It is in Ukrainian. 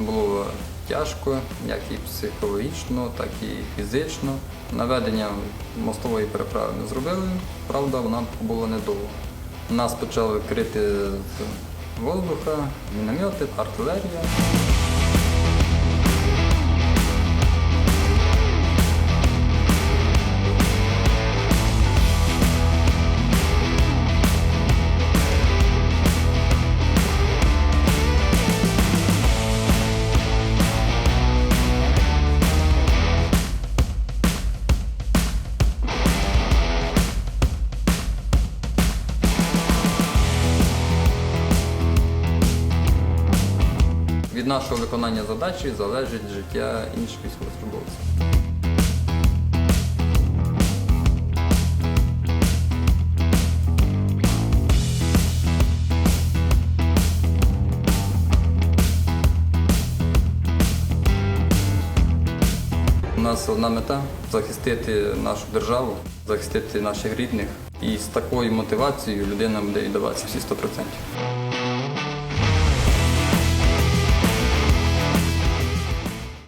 Було тяжко, як і психологічно, так і фізично. Наведення мостової переправи ми зробили, правда, вона була недовго. Нас почали крити з воздуха, міномети, артилерія. Від нашого виконання задачі залежить життя інших військовослужбовців. У нас одна мета захистити нашу державу, захистити наших рідних. І з такою мотивацією людина буде віддаватися всі 100%.